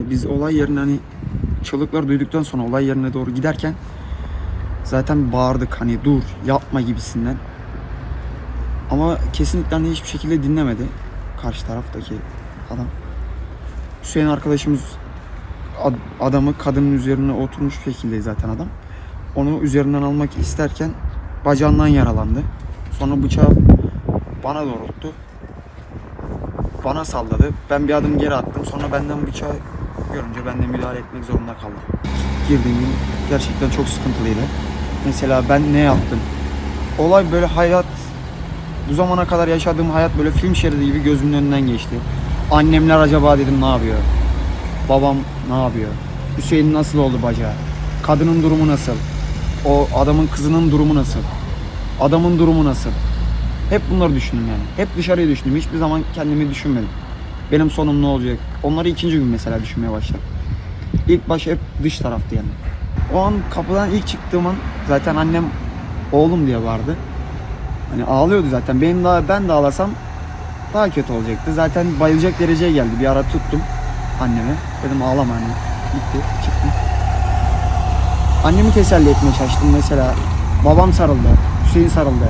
Biz olay yerine hani çığlıklar duyduktan sonra olay yerine doğru giderken zaten bağırdık hani dur yapma gibisinden. Ama kesinlikle hani hiçbir şekilde dinlemedi karşı taraftaki adam. Hüseyin arkadaşımız ad- adamı kadının üzerine oturmuş bir şekilde zaten adam. Onu üzerinden almak isterken bacağından yaralandı. Sonra bıçağı bana doğrulttu. Bana salladı. Ben bir adım geri attım. Sonra benden bıçağı görünce ben de müdahale etmek zorunda kaldım. Girdiğim gün gerçekten çok sıkıntılıydı. Mesela ben ne yaptım? Olay böyle hayat bu zamana kadar yaşadığım hayat böyle film şeridi gibi gözümün önünden geçti. Annemler acaba dedim ne yapıyor? Babam ne yapıyor? Hüseyin nasıl oldu bacağı? Kadının durumu nasıl? O adamın kızının durumu nasıl? Adamın durumu nasıl? Hep bunları düşündüm yani. Hep dışarıyı düşündüm. Hiçbir zaman kendimi düşünmedim. Benim sonum ne olacak? Onları ikinci gün mesela düşünmeye başladım. İlk baş hep dış taraftı yani. O an kapıdan ilk çıktığım an zaten annem oğlum diye vardı. Hani ağlıyordu zaten. Benim daha ben de ağlasam daha kötü olacaktı. Zaten bayılacak dereceye geldi. Bir ara tuttum annemi. Dedim ağlama anne. Gitti. Çıktım. Annemi teselli etmeye çalıştım mesela. Babam sarıldı. Hüseyin sarıldı.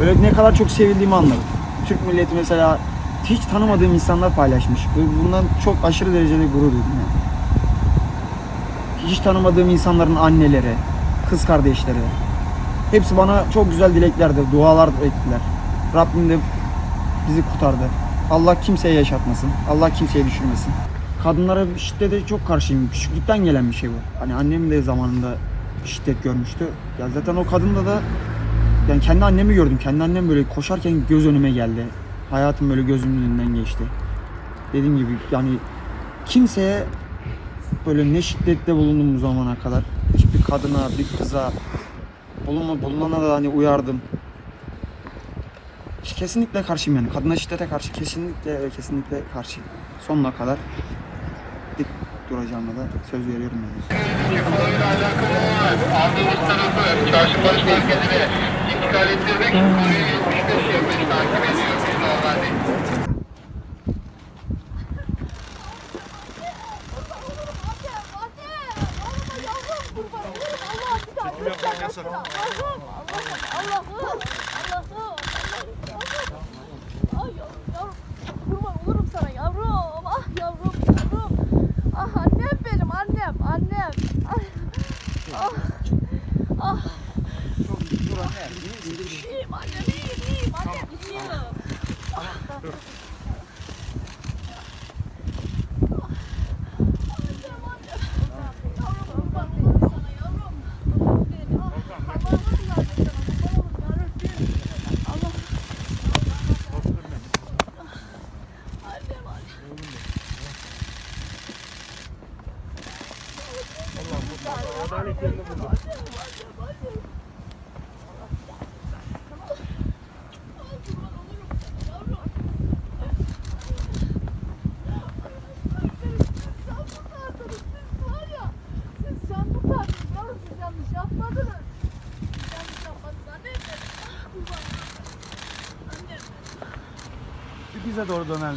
Böyle ne kadar çok sevildiğimi anladım. Türk milleti mesela hiç tanımadığım insanlar paylaşmış. Bundan çok aşırı derecede gurur duydum yani. Hiç tanımadığım insanların anneleri, kız kardeşleri. Hepsi bana çok güzel dileklerde, dualar ettiler. Rabbim de bizi kurtardı. Allah kimseye yaşatmasın. Allah kimseye düşürmesin. Kadınlara şiddete çok karşıyım. Küçüklükten gelen bir şey bu. Hani annem de zamanında şiddet görmüştü. Ya zaten o kadında da yani kendi annemi gördüm. Kendi annem böyle koşarken göz önüme geldi. Hayatım böyle gözümün önünden geçti. Dediğim gibi yani kimseye böyle ne şiddette bulundum bu zamana kadar. Hiçbir kadına, bir kıza bulunma, bulunana da hani uyardım. Kesinlikle karşıyım yani. Kadına şiddete karşı kesinlikle ve kesinlikle karşıyım. Sonuna kadar dik duracağıma da söz veriyorum yani. İçin konuyu 75 yapmış takip ediyor. Biz normalde Ah annem benim annem annem. Ay. Ah. Ah. İyiyim annem iyiyim iyiyim annem iyiyim. Annem annem. Yavrum kurban Bize doğru döner?